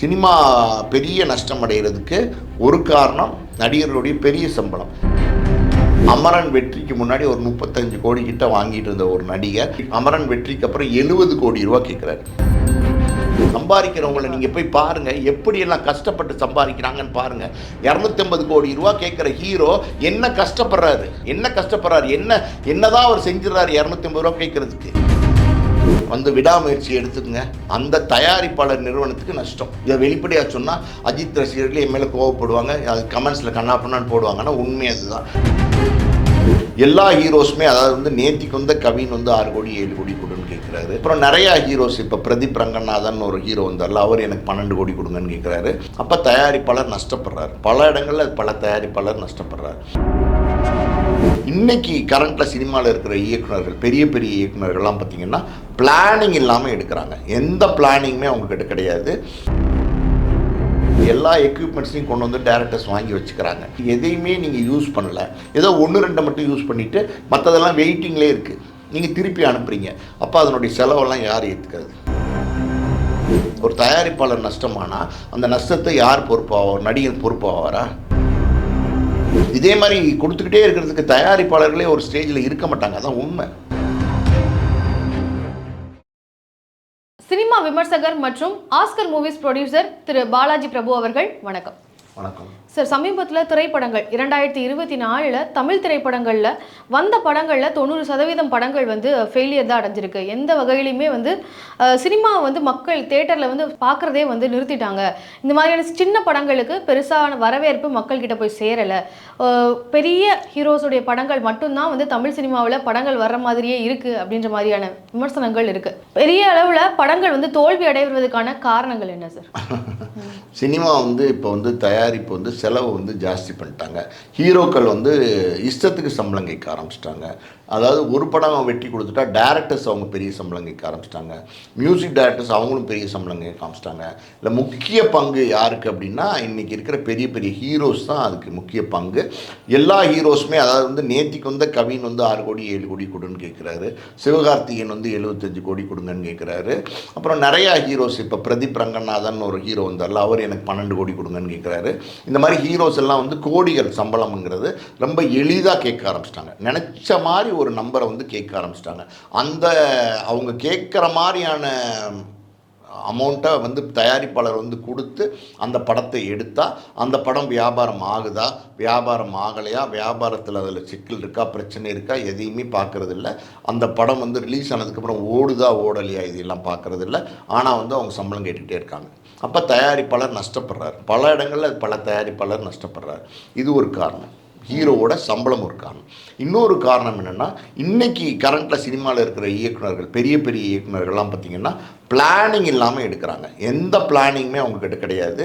Cinema பெரிய நஷ்டம் அடைகிறதுக்கு ஒரு காரணம் நடிகர்களுடைய பெரிய சம்பளம். அமரன் வெற்றிக்கு முன்னாடி ஒரு முப்பத்தஞ்சு கோடி கிட்ட வாங்கிட்டு இருந்த ஒரு நடிகர் அமரன் வெற்றிக்கு அப்புறம் எழுபது கோடி ரூபா கேட்குறாரு சம்பாதிக்கிறவங்களை நீங்கள் போய் பாருங்க எப்படியெல்லாம் கஷ்டப்பட்டு சம்பாதிக்கிறாங்கன்னு பாருங்க. இரநூத்தம்பது கோடி ரூபா கேட்குற ஹீரோ என்ன கஷ்டப்படுறாரு? என்ன கஷ்டப்படுறாரு? என்ன என்னதான் அவர் செஞ்சிடறாரு இரநூத்தம்பது ரூபா கேட்குறதுக்கு வந்து விடாமுயற்சி எடுத்துக்கங்க. அந்த தயாரிப்பாளர் நிறுவனத்துக்கு நஷ்டம். இதை வெளிப்படையாக சொன்னால் அஜித் ரசிகர்கள் என் மேலே கோவப்படுவாங்க. அது கமெண்ட்ஸில் கண்ணா பண்ணான்னு போடுவாங்கன்னா உண்மை அதுதான். எல்லா ஹீரோஸுமே அதாவது வந்து நேத்திக்கு வந்த கவின் வந்து ஆறு கோடி ஏழு கோடி கொடுன்னு கேட்குறாரு அப்புறம் நிறையா ஹீரோஸ் இப்போ பிரதீப் ரங்கநாதன் ஒரு ஹீரோ வந்தார்ல அவர் எனக்கு பன்னெண்டு கோடி கொடுங்கன்னு கேட்குறாரு அப்போ தயாரிப்பாளர் நஷ்டப்படுறாரு. பல இடங்களில் பல தயாரிப்பாளர் நஷ்டப்படுறாரு. இன்னைக்கு கரண்ட்டில் சினிமாவில் இருக்கிற இயக்குநர்கள் பெரிய பெரிய இயக்குனர்கள்லாம் பார்த்தீங்கன்னா பிளானிங் இல்லாமல் எடுக்கிறாங்க. எந்த பிளானிங்குமே அவங்கக்கிட்ட கிடையாது. எல்லா எக்யூப்மெண்ட்ஸையும் கொண்டு வந்து டேரக்டர்ஸ் வாங்கி வச்சுக்கிறாங்க. எதையுமே நீங்கள் யூஸ் பண்ணல. ஏதோ ஒன்று ரெண்டை மட்டும் யூஸ் பண்ணிவிட்டு மற்றதெல்லாம் வெயிட்டிங்லேயே இருக்குது நீங்கள் திருப்பி அனுப்புறீங்க. அப்போ அதனுடைய செலவெல்லாம் யார் ஏற்றுக்கிறது ஒரு தயாரிப்பாளர் நஷ்டமானால் அந்த நஷ்டத்தை யார் பொறுப்பாவார் நடிகர் பொறுப்பாவாரா? இதே மாதிரி கொடுத்துக்கிட்டே இருக்கிறதுக்கு தயாரிப்பாளர்களே ஒரு ஸ்டேஜில் இருக்க மாட்டாங்க. அதான் உண்மை. சினிமா விமர்சகர் மற்றும் Oscar movies producer Thiru Balaji Prabhu அவர்கள் வணக்கம். வணக்கம். சார் சமீபத்தில் திரைப்படங்கள் இரண்டாயிரத்தி இருபத்தி நாலில் தமிழ் திரைப்படங்களில் வந்த படங்களில் தொண்ணூறு சதவீதம் படங்கள் வந்து ஃபெயிலியர் தான் அடைஞ்சிருக்கு. எந்த வகையிலையுமே வந்து அஹ், சினிமா வந்து மக்கள் தேட்டரில் வந்து பார்க்குறதே வந்து நிறுத்திட்டாங்க. இந்த மாதிரியான சின்ன படங்களுக்கு பெருசான வரவேற்பு மக்கள்கிட்ட போய் சேரலை. பெரிய ஹீரோஸுடைய படங்கள் மட்டும்தான் வந்து தமிழ் சினிமாவில் படங்கள் வர்ற மாதிரியே இருக்குது அப்படின்ற மாதிரியான விமர்சனங்கள் இருக்குது பெரிய அளவில் படங்கள் வந்து தோல்வி அடைவதற்கான காரணங்கள் என்ன சார்? சினிமா வந்து இப்போ வந்து தயாரிப்பு வந்து செலவு வந்து ஜாஸ்தி பண்ணிட்டாங்க. ஹீரோக்கள் வந்து இஷ்டத்துக்கு சம்பளம் கேட்க ஆரம்பிச்சிட்டாங்க. அதாவது ஒரு படம் அவன் வெட்டி கொடுத்துட்டா டேரக்டர்ஸ் அவங்க பெரிய சம்பளம் கேட்க ஆரம்பிச்சிட்டாங்க. மியூசிக் டேரக்டர்ஸ் அவங்களும் பெரிய சம்பளம் கேட்க ஆரம்பிச்சிட்டாங்க. இல்லை முக்கிய பங்கு யாருக்கு அப்படின்னா இன்றைக்கி இருக்கிற பெரிய பெரிய ஹீரோஸ் தான் அதுக்கு முக்கிய பங்கு. எல்லா ஹீரோஸுமே அதாவது வந்து நேத்திக்கு வந்த கவின் வந்து ஆறு கோடி ஏழு கோடி கொடுன்னு கேட்குறாரு. சிவகார்த்திகேயன் வந்து எழுபத்தஞ்சு கோடி கொடுங்கன்னு கேட்குறாரு. அப்புறம் நிறையா ஹீரோஸ் இப்போ பிரதீப் ரங்கநாதன் ஒரு ஹீரோ வந்தார்ல அவர் எனக்கு பன்னெண்டு கோடி கொடுங்கன்னு கேட்குறாரு. இந்த மாதிரி ஹீரோஸ் எல்லாம் வந்து கோடிகள் சம்பளம்ங்கிறது ரொம்ப எளிதாக கேட்க ஆரம்பிச்சிட்டாங்க. நினச்ச மாதிரி ஒரு நம்பரை வந்து கேட்க ஆரம்பிச்சிட்டாங்க. அந்த அவங்க கேட்குற மாதிரியான அமௌண்ட்டை வந்து தயாரிப்பாளர் வந்து கொடுத்து அந்த படத்தை எடுத்தால் அந்த படம் வியாபாரம் ஆகுதா வியாபாரம் ஆகலையா வியாபாரத்தில் அதில் சிக்கல் இருக்கா பிரச்சனை இருக்கா எதையுமே பார்க்குறது இல்லை அந்த படம் வந்து ரிலீஸ் ஆனதுக்கப்புறம் ஓடுதா ஓடலையா இதெல்லாம் பார்க்குறது இல்லை ஆனால் வந்து அவங்க சம்பளம் கேட்டுகிட்டே இருக்காங்க. அப்போ தயாரிப்பாளர் நஷ்டப்படுறாரு. பல இடங்களில் பல தயாரிப்பாளர் நஷ்டப்படுறாரு. இது ஒரு காரணம். ஹீரோவோட சம்பளம் ஒரு காரணம். இன்னொரு காரணம் என்னென்னா இன்றைக்கி கரண்ட்டில் சினிமாவில் இருக்கிற இயக்குனர்கள் பெரிய பெரிய இயக்குநர்கள்லாம் பார்த்திங்கன்னா பிளானிங் இல்லாமல் எடுக்கிறாங்க. எந்த பிளானிங்குமே அவங்கக்கிட்ட கிடையாது.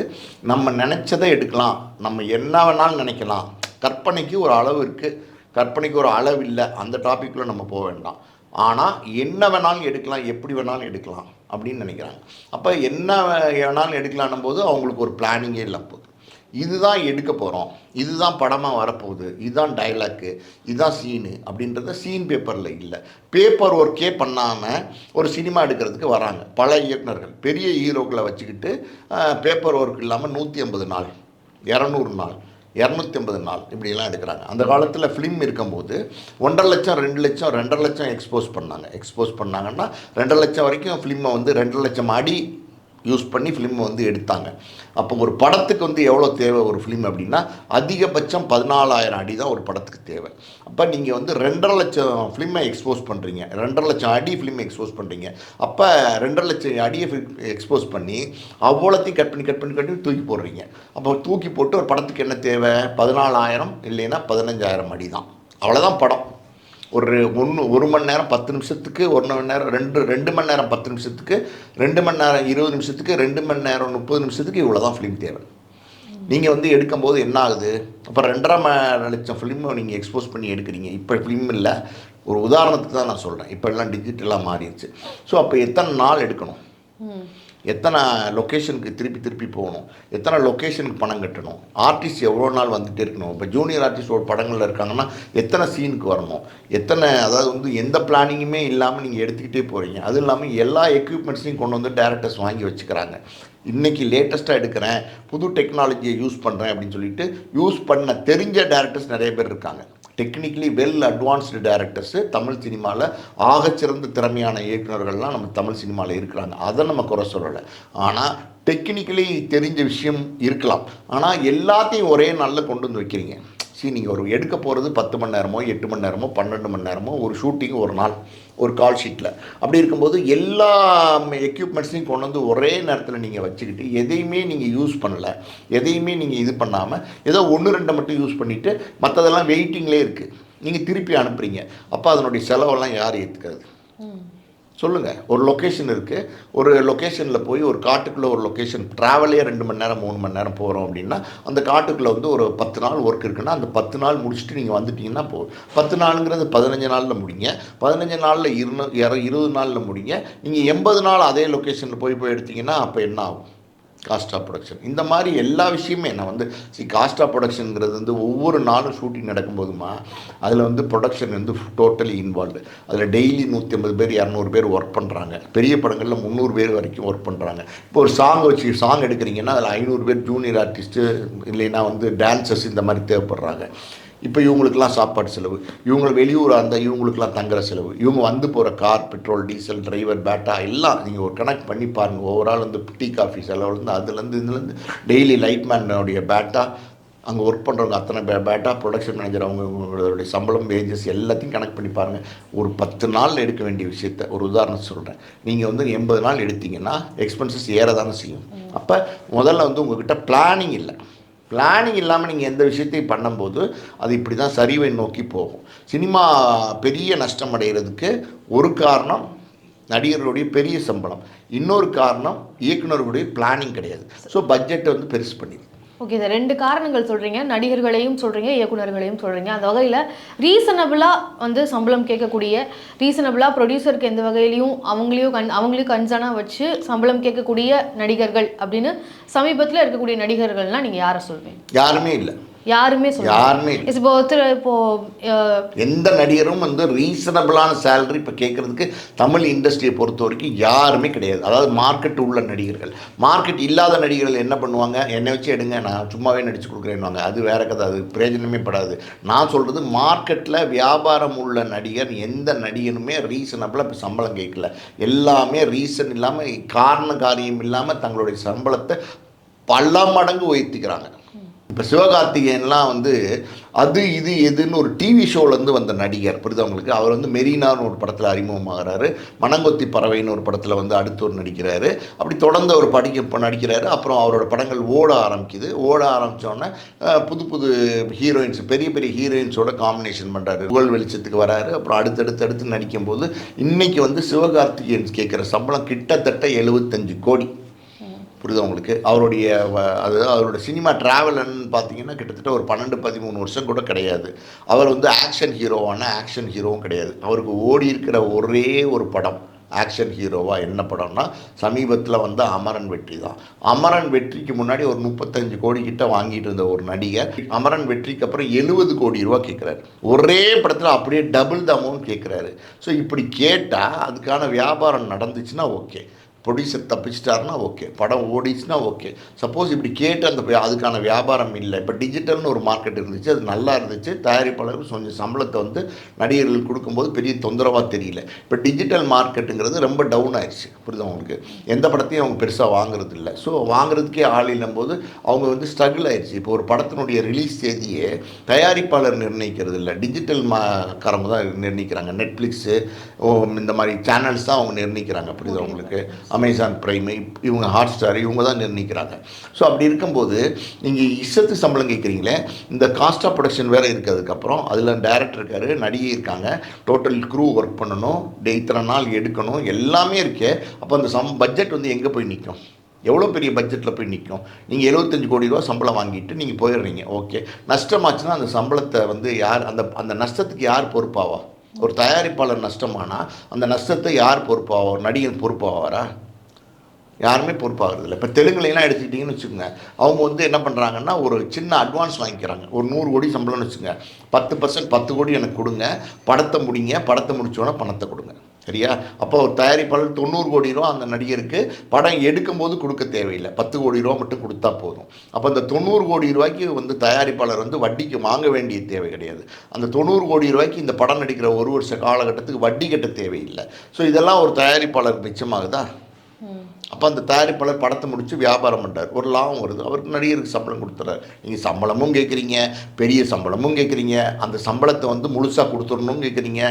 நம்ம நினச்சதை எடுக்கலாம். நம்ம என்ன வேணாலும் நினைக்கலாம். கற்பனைக்கு ஒரு அளவு இருக்குது கற்பனைக்கு ஒரு அளவு இல்லை. அந்த டாப்பிக்குள்ளே நம்ம போக வேண்டாம். ஆனால் என்ன வேணாலும் எடுக்கலாம் எப்படி வேணாலும் எடுக்கலாம் அப்படின்னு நினைக்கிறாங்க. அப்போ என்ன வேணாலும் எடுக்கலான்னும் போது அவங்களுக்கு ஒரு பிளானிங்கே இல்லை போது இதுதான் எடுக்க போகிறோம் இதுதான் படமாக வரப்போகுது. இதுதான் டைலாக்கு இதுதான் சீனு அப்படின்றத சீன் பேப்பரில் இல்லை. பேப்பர் ஒர்க்கே பண்ணாமல் ஒரு சினிமா எடுக்கிறதுக்கு வராங்க. பல இயக்குனர்கள் பெரிய ஹீரோக்களை வச்சுக்கிட்டு பேப்பர் ஒர்க் இல்லாமல் நூற்றி ஐம்பது நாள் இரநூறு நாள் இரநூத்தி ஐம்பது நாள் இப்படிலாம் எடுக்கிறாங்க. அந்த காலத்தில் ஃபிலிம் இருக்கும்போது ஒன்றரை லட்சம் ரெண்டு லட்சம் ரெண்டரை லட்சம் எக்ஸ்போஸ் பண்ணாங்க. எக்ஸ்போஸ் பண்ணாங்கன்னா ரெண்டரை லட்சம் வரைக்கும் ஃபிலிமை வந்து ரெண்டரை லட்சம் அடி யூஸ் பண்ணி ஃபிலிம் வந்து எடுத்தாங்க. அப்போ ஒரு படத்துக்கு வந்து எவ்வளோ தேவை ஒரு ஃபிலிம் அப்படின்னா அதிகபட்சம் பதினாலாயிரம் அடி தான் ஒரு படத்துக்கு தேவை. அப்போ நீங்கள் வந்து ரெண்டரை லட்சம் ஃபிலிமை எக்ஸ்போஸ் பண்ணுறீங்க ரெண்டரை லட்சம் அடி ஃபிலிம் எக்ஸ்போஸ் பண்ணுறீங்க அப்போ ரெண்டரை லட்சம் அடியை எக்ஸ்போஸ் பண்ணி அவ்வளோத்தையும் கட் பண்ணி கட் பண்ணி கட் பண்ணி தூக்கி போடுறீங்க. அப்போ தூக்கி போட்டு ஒரு படத்துக்கு என்ன தேவை? பதினாலாயிரம் இல்லைன்னா பதினஞ்சாயிரம் அடி தான். அவ்வளோதான் படம். ஒரு ஒன்று ஒரு மணி நேரம் பத்து நிமிஷத்துக்கு ஒரு மணி நேரம் ரெண்டு ரெண்டு மணி நேரம் பத்து நிமிஷத்துக்கு ரெண்டு மணி நேரம் இருபது நிமிஷத்துக்கு ரெண்டு மணி நேரம் முப்பது நிமிஷத்துக்கு இவ்வளோ தான் ஃபிலிம் தேவை. நீங்கள் வந்து எடுக்கும்போது என்ன ஆகுது? அப்போ ரெண்டரை ம- லட்சம் ஃபிலிமை நீங்கள் எக்ஸ்போஸ் பண்ணி எடுக்கிறீங்க. இப்போ ஃபிலிம் இல்லை. ஒரு உதாரணத்துக்கு தான் நான் சொல்கிறேன் இப்போ எல்லாம் டிஜிட்டலாக மாறிடுச்சு. ஸோ அப்போ எத்தனை நாள் எடுக்கணும்? எத்தனை லொக்கேஷனுக்கு திருப்பி திருப்பி போகணும்? எத்தனை லொக்கேஷனுக்கு பணம் கட்டணும்? ஆர்டிஸ்ட் எவ்வளோ நாள் வந்துகிட்டே இருக்கணும்? இப்போ ஜூனியர் ஆர்டிஸ்ட் ஒரு படங்களில் இருக்காங்கன்னா எத்தனை சீனுக்கு வரணும்? எத்தனை அதாவது வந்து எந்த பிளானிங்குமே இல்லாமல் நீங்கள் எடுத்துக்கிட்டே போகிறீங்க அதுவும் இல்லாமல் எல்லா எக்யூப்மெண்ட்ஸையும் கொண்டு வந்து டேரக்டர்ஸ் வாங்கி வச்சுக்கிறாங்க. இன்றைக்கி லேட்டஸ்ட்டாக எடுக்கிறேன் புது டெக்னாலஜியை யூஸ் பண்ணுறேன் அப்படின்னு சொல்லிட்டு யூஸ் பண்ண தெரிஞ்ச டேரக்டர்ஸ் நிறைய பேர் இருக்காங்க. Technically well advanced directors Tamil சினிமாவில் ஆகச்சிறந்த திறமையான இயக்குநர்கள்லாம் நம்ம தமிழ் சினிமாவில் இருக்கிறாங்க. அதை நம்ம குறை சொல்லலை. ஆனால் டெக்னிக்கலி தெரிஞ்ச விஷயம் இருக்கலாம். ஆனால் எல்லாத்தையும் ஒரே நாளில் கொண்டு வந்து வைக்கிறீங்க. சரி நீங்கள் ஒரு எடுக்க போகிறது பத்து மணி நேரமோ எட்டு மணி நேரமோ பன்னெண்டு மணி நேரமோ ஒரு ஷூட்டிங் ஒரு நாள். ஒரு கால் ஷீட்டில் அப்படி இருக்கும்போது எல்லா எக்யூப்மெண்ட்ஸையும் கொண்டு வந்து ஒரே நேரத்தில் நீங்கள் வச்சுக்கிட்டு எதையுமே நீங்கள் யூஸ் பண்ணலை எதையுமே நீங்கள் இது பண்ணாமல் ஏதோ ஒன்று ரெண்டை மட்டும் யூஸ் பண்ணிவிட்டு மற்றதெல்லாம் வெயிட்டிங்லேயே இருக்குது நீங்கள் திருப்பி அனுப்புகிறீங்க அப்போ அதனுடைய செலவெல்லாம் யார் ஏற்றுக்காது சொல்லுங்கள் ஒரு லொக்கேஷன் இருக்குது ஒரு லொக்கேஷனில் போய் ஒரு காட்டுக்குள்ளே ஒரு லொக்கேஷன் ட்ராவலே ரெண்டு மணி நேரம் மூணு மணி நேரம் போகிறோம் அப்படின்னா அந்த காட்டுக்குள்ளே வந்து ஒரு பத்து நாள் ஒர்க் இருக்குன்னா அந்த பத்து நாள் முடிச்சுட்டு நீங்கள் வந்துட்டீங்கன்னா போ பத்து நாளுங்கிறது பதினஞ்சு நாளில் முடிங்க. பதினஞ்சு நாளில் இரு இருபது நாளில் முடிங்க. நீங்கள் எண்பது நாள் அதே லொக்கேஷனில் போய் போய் எடுத்தீங்கன்னா அப்போ என்ன ஆகும்? காஸ்ட் ஆஃப் ப்ரொடக்ஷன் இந்த மாதிரி எல்லா விஷயமே நான் வந்து சி காஸ்ட் ஆஃப் ப்ரொடக்ஷனுங்கிறது வந்து ஒவ்வொரு நாளும் ஷூட்டிங் நடக்கும்போதுமா அதில் வந்து ப்ரொடக்ஷன் வந்து டோட்டலி இன்வால்வ்டு அதில் டெய்லி நூற்றி ஐம்பது பேர் இரநூறு பேர் ஒர்க் பண்ணுறாங்க பெரிய படங்களில் முந்நூறு பேர் வரைக்கும் ஒர்க் பண்ணுறாங்க இப்போ ஒரு சாங் வச்சு சாங் எடுக்கிறீங்கன்னா அதில் ஐநூறு பேர் ஜூனியர் ஆர்டிஸ்ட்டு இல்லைன்னா வந்து டான்சர்ஸ் இந்த மாதிரி தேவைப்படுறாங்க. இப்போ இவங்களுக்கெல்லாம் சாப்பாடு செலவு. இவங்க வெளியூராக இருந்தால் இவங்களுக்கெல்லாம் தங்குற செலவு. இவங்க வந்து போகிற கார் பெட்ரோல் டீசல் டிரைவர் பேட்டா எல்லாம் நீங்கள் ஒரு கனெக்ட் பண்ணி பாருங்கள் ஓவரால் வந்து டீ காஃபி செலவுலேருந்து அதுலேருந்து இதுலேருந்து டெய்லி லைட்மேனுடைய பேட்டா அங்கே ஒர்க் பண்ணுறவங்க அத்தனை பே பேட்டா ப்ரொடக்ஷன் மேனேஜர் அவங்க அவங்களுடைய சம்பளம் வேஜஸ் எல்லாத்தையும் கனெக்ட் பண்ணி பாருங்கள் ஒரு பத்து நாள் எடுக்க வேண்டிய விஷயத்த ஒரு உதாரணம் சொல்கிறேன் நீங்கள் வந்து எண்பது நாள் எடுத்தீங்கன்னா எக்ஸ்பென்சஸ் ஏற தானே செய்யும். அப்போ முதல்ல வந்து உங்கள்கிட்ட பிளானிங் இல்லை. பிளானிங் இல்லாமல் நீங்கள் எந்த விஷயத்தையும் பண்ணும்போது அது இப்படி தான் சரிவை நோக்கி போகும். சினிமா பெரிய நஷ்டம் அடைகிறதுக்கு ஒரு காரணம் நடிகர்களுடைய பெரிய சம்பளம். இன்னொரு காரணம் இயக்குனர்களுடைய பிளானிங் கிடையாது. ஸோ பட்ஜெட்டை வந்து பெருசு பண்ணிடுது ஓகே இந்த ரெண்டு காரணங்கள் சொல்கிறீங்க நடிகர்களையும் சொல்கிறீங்க இயக்குநர்களையும் சொல்கிறீங்க அந்த வகையில் ரீசனபிளாக வந்து சம்பளம் கேட்கக்கூடிய ரீசனபிளாக ப்ரொடியூசருக்கு எந்த வகையிலையும் அவங்களையும் கண் அவங்களையும் கன்சனாக வச்சு சம்பளம் கேட்கக்கூடிய நடிகர்கள் அப்படின்னு சமீபத்தில் இருக்கக்கூடிய நடிகர்கள்லாம் நீங்க யாரை சொல்வீங்க யாருமே இல்லை. யாருமே யாருமே இப்போ ஒருத்தர் இப்போ எந்த நடிகரும் வந்து ரீசனபிளான சேலரி இப்போ கேட்குறதுக்கு தமிழ் இண்டஸ்ட்ரியை பொறுத்த வரைக்கும் யாருமே கிடையாது. அதாவது மார்க்கெட் உள்ள நடிகர்கள். மார்க்கெட் இல்லாத நடிகர்கள் என்ன பண்ணுவாங்க? என்னை வச்சு எடுங்க நான் சும்மாவே நடிச்சு கொடுக்குறேன்னுவாங்க. அது வேற கதை அது பிரயோஜனமே படாது. நான் சொல்கிறது மார்க்கெட்டில் வியாபாரம் உள்ள நடிகர் எந்த நடிகனுமே ரீசனபிளாக இப்போ சம்பளம் கேட்கல எல்லாமே ரீசன் இல்லாமல் காரண காரியம் இல்லாமல் தங்களுடைய சம்பளத்தை பல மடங்கு உயர்த்திக்கிறாங்க. இப்போ சிவகார்த்திகேயன்லாம் வந்து அது இது எதுன்னு ஒரு டிவி ஷோலேருந்து வந்த நடிகர். புரியுது அவங்களுக்கு அவர் வந்து மெரினான்னு ஒரு படத்தில் அறிமுகமாகிறாரு. மணங்கொத்தி பறவைன்னு ஒரு படத்தில் வந்து அடுத்து ஒரு நடிக்கிறாரு. அப்படி தொடர்ந்து அவர் படிக்க இப்போ நடிக்கிறாரு. அப்புறம் அவரோட படங்கள் ஓட ஆரம்பிக்குது. ஓட ஆரம்பித்தோடனே புது புது ஹீரோயின்ஸ் பெரிய பெரிய ஹீரோயின்ஸோட காம்பினேஷன் பண்ணுறாரு புகழ் வெளிச்சத்துக்கு வராரு. அப்புறம் அடுத்தடுத்து அடுத்து நடிக்கும்போது இன்றைக்கி வந்து சிவகார்த்திகேயன்ஸ் கேட்குற சம்பளம் கிட்டத்தட்ட எழுபத்தஞ்சு கோடி. புரியுது உங்களுக்கு? அவருடைய வ- அது அவரோட சினிமா ட்ராவல்னு பார்த்தீங்கன்னா கிட்டத்தட்ட ஒரு பன்னெண்டு பதிமூணு வருஷம் கூட கிடையாது. அவர் வந்து ஆக்ஷன் ஹீரோவான ஆக்ஷன் ஹீரோவும் கிடையாது. அவருக்கு ஓடி இருக்கிற ஒரே ஒரு படம் ஆக்ஷன் ஹீரோவாக என்ன படம்னா சமீபத்தில் வந்த அமரன் வெற்றி தான். அமரன் வெற்றிக்கு முன்னாடி ஒரு முப்பத்தஞ்சு கோடி கிட்ட வாங்கிட்டு இருந்த ஒரு நடிகர் அமரன் வெற்றிக்கு அப்புறம் எழுபது கோடி ரூபா கேட்குறாரு ஒரே படத்தில் அப்படியே டபுள் த அமௌண்ட் கேட்குறாரு ஸோ இப்படி கேட்டால் அதுக்கான வியாபாரம் நடந்துச்சுன்னா ஓகே ப்ரொடியூசர் தப்பிச்சிட்டாருன்னா ஓகே படம் ஓடிச்சுன்னா ஓகே சப்போஸ் இப்படி கேட்டு அந்த அதுக்கான வியாபாரம் இல்லை. இப்போ டிஜிட்டல்னு ஒரு மார்க்கெட் இருந்துச்சு அது நல்லா இருந்துச்சு. தயாரிப்பாளருக்கு கொஞ்சம் சம்பளத்தை வந்து நடிகர்களுக்கு கொடுக்கும்போது பெரிய தொந்தரவாக தெரியல. இப்போ டிஜிட்டல் மார்க்கெட்டுங்கிறது ரொம்ப டவுன் ஆயிடுச்சு புரியுதா உங்களுக்கு? எந்த படத்தையும் அவங்க பெருசாக வாங்குறது இல்லை ஸோ வாங்குறதுக்கே ஆள் இல்லும்போது அவங்க வந்து ஸ்ட்ரகிள் ஆயிடுச்சு இப்போ ஒரு படத்தினுடைய ரிலீஸ் தேதியே தயாரிப்பாளர் நிர்ணயிக்கிறது இல்லை டிஜிட்டல் மா காரங்க தான் நிர்ணயிக்கிறாங்க. நெட்ஃப்ளிக்ஸு இந்த மாதிரி சேனல்ஸ் தான் அவங்க நிர்ணயிக்கிறாங்க. புரியுதா உங்களுக்கு? அமேசான் பிரைம் இவங்க ஹாட் ஸ்டார் இவங்க தான் நிர்ணயிக்கிறாங்க. ஸோ அப்படி இருக்கும்போது நீங்கள் இஷ்டத்து சம்பளம் கேட்குறீங்களே இந்த காஸ்ட் ஆஃப் ப்ரொடக்ஷன் வேறு இருக்கிறதுக்கப்புறம் அதில் டேரக்டர் இருக்கார் நடிகை இருக்காங்க டோட்டல் க்ரூ ஒர்க் பண்ணணும் டே இத்தனை நாள் எடுக்கணும் எல்லாமே இருக்கே அப்போ அந்த சம் பட்ஜெட் வந்து எங்கே போய் நிற்கும் எவ்வளோ பெரிய பட்ஜெட்டில் போய் நிற்கும் நீங்கள் எழுபத்தஞ்சு கோடி ரூபா சம்பளம் வாங்கிட்டு நீங்கள் போயிடுறீங்க ஓகே நஷ்டமாச்சுன்னா அந்த சம்பளத்தை வந்து யார் அந்த அந்த நஷ்டத்துக்கு யார் பொறுப்பாவா? ஒரு தயாரிப்பாளர் நஷ்டமானால் அந்த நஷ்டத்தை யார் பொறுப்பாவார் நடிகன் பொறுப்பாவாரா? யாருமே பொறுப்பாகிறது இப்போ தெலுங்குலாம் எடுத்துக்கிட்டிங்கன்னு வச்சுக்கோங்க. அவங்க வந்து என்ன பண்ணுறாங்கன்னா ஒரு சின்ன அட்வான்ஸ் வாங்கிக்கிறாங்க. ஒரு நூறு கோடி சம்பளம்னு வச்சுங்க பத்து பர்சன்ட் பத்து கோடி எனக்கு கொடுங்க. படத்தை முடிங்க. படத்தை முடிச்சோன்னே பணத்தை கொடுங்க. சரியா? அப்போ ஒரு தயாரிப்பாளர் தொண்ணூறு கோடி ரூபா அந்த நடிகருக்கு படம் எடுக்கும்போது கொடுக்க தேவையில்லை. பத்து கோடி ரூபா மட்டும் கொடுத்தா போதும். அப்போ அந்த தொண்ணூறு கோடி ரூபாய்க்கு வந்து தயாரிப்பாளர் வந்து வட்டிக்கு வாங்க வேண்டிய தேவை கிடையாது. அந்த தொண்ணூறு கோடி ரூபாய்க்கு இந்த படம் நடிக்கிற ஒரு வருஷ காலகட்டத்துக்கு வட்டி கட்ட தேவையில்லை. ஸோ இதெல்லாம் ஒரு தயாரிப்பாளர் மிச்சமாகுதா? அப்போ அந்த தயாரிப்பாளர் படத்தை முடித்து வியாபாரம் பண்ணுறார் ஒரு லாபம் வருது. அவருக்கு நடிகருக்கு சம்பளம் கொடுத்துறாரு. நீங்கள் சம்பளமும் கேட்குறீங்க பெரிய சம்பளமும் கேட்குறீங்க அந்த சம்பளத்தை வந்து முழுசாக கொடுத்துடணும்னு கேட்குறீங்க.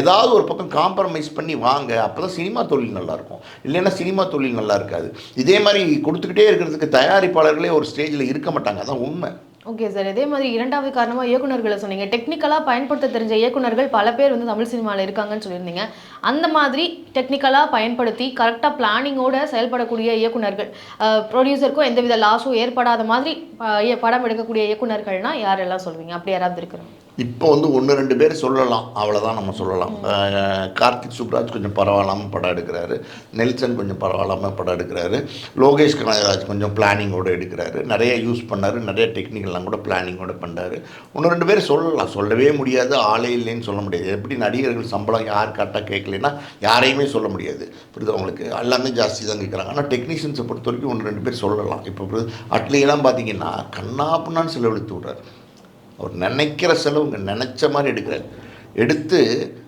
ஏதாவது ஒரு பக்கம் காம்ப்ரமைஸ் பண்ணி வாங்க. அப்போ தான் சினிமா தொழில் நல்லாயிருக்கும் இல்லைன்னா சினிமா தொழில் நல்லா இருக்காது. இதே மாதிரி கொடுத்துக்கிட்டே இருக்கிறதுக்கு தயாரிப்பாளர்களே ஒரு ஸ்டேஜில் இருக்க மாட்டாங்க. அதான் உண்மை. ஓகே சார் இதே மாதிரி இரண்டாவது காரணமாக இயக்குனர்களை சொன்னீங்க. டெக்னிக்கலாக பயன்படுத்த தெரிஞ்ச இயக்குனர்கள் பல பேர் வந்து தமிழ் சினிமாவில் இருக்காங்கன்னு சொல்லியிருந்தீங்க. அந்த மாதிரி டெக்னிக்கலாக பயன்படுத்தி கரெக்டாக பிளானிங்கோட செயல்படக்கூடிய இயக்குனர்கள் ப்ரொடியூசருக்கும் எந்தவித லாஸும் ஏற்படாத மாதிரி படம் எடுக்கக்கூடிய இயக்குநர்கள்னால் யாரெல்லாம் சொல்வீங்க? அப்படி யாராவது இருக்கிறோம் இப்போ வந்து ஒன்று ரெண்டு பேர் சொல்லலாம். அவ்வளோதான் நம்ம சொல்லலாம். கார்த்திக் சுப்ராஜ் கொஞ்சம் பரவாயில்லாமல் படம் எடுக்கிறாரு. நெல்சன் கொஞ்சம் பரவாயில்லாமல் படம் எடுக்கிறாரு. லோகேஷ் கனகராஜ் கொஞ்சம் பிளானிங்கோட எடுக்கிறாரு. நிறைய யூஸ் பண்ணாரு. நிறைய டெக்னிக்கல்லாம் கூட பிளானிங்கோட பண்ணாரு. ஒன்று ரெண்டு பேர் சொல்லலாம். சொல்லவே முடியாது. ஆளே இல்லைன்னு சொல்ல முடியாது. எப்படி நடிகர்கள் சம்பளம் யார் கரெக்டாக கேட்கலன்னா யாரையுமே சொல்ல முடியாது. புரியுது அவங்களுக்கு எல்லாமே ஜாஸ்தி தான் கேட்குறாங்க. ஆனால் டெக்னீஷியன்ஸை பொறுத்த வரைக்கும் ஒன்று ரெண்டு பேர் சொல்லலாம். இப்போ அட்லியெல்லாம் பார்த்தீங்கன்னா கண்ணாப்புனான்னு செலவழித்து விட்றாரு. அவர் நினைக்கிற செலவுங்க நினச்ச மாதிரி எடுக்கிறார். எடுத்து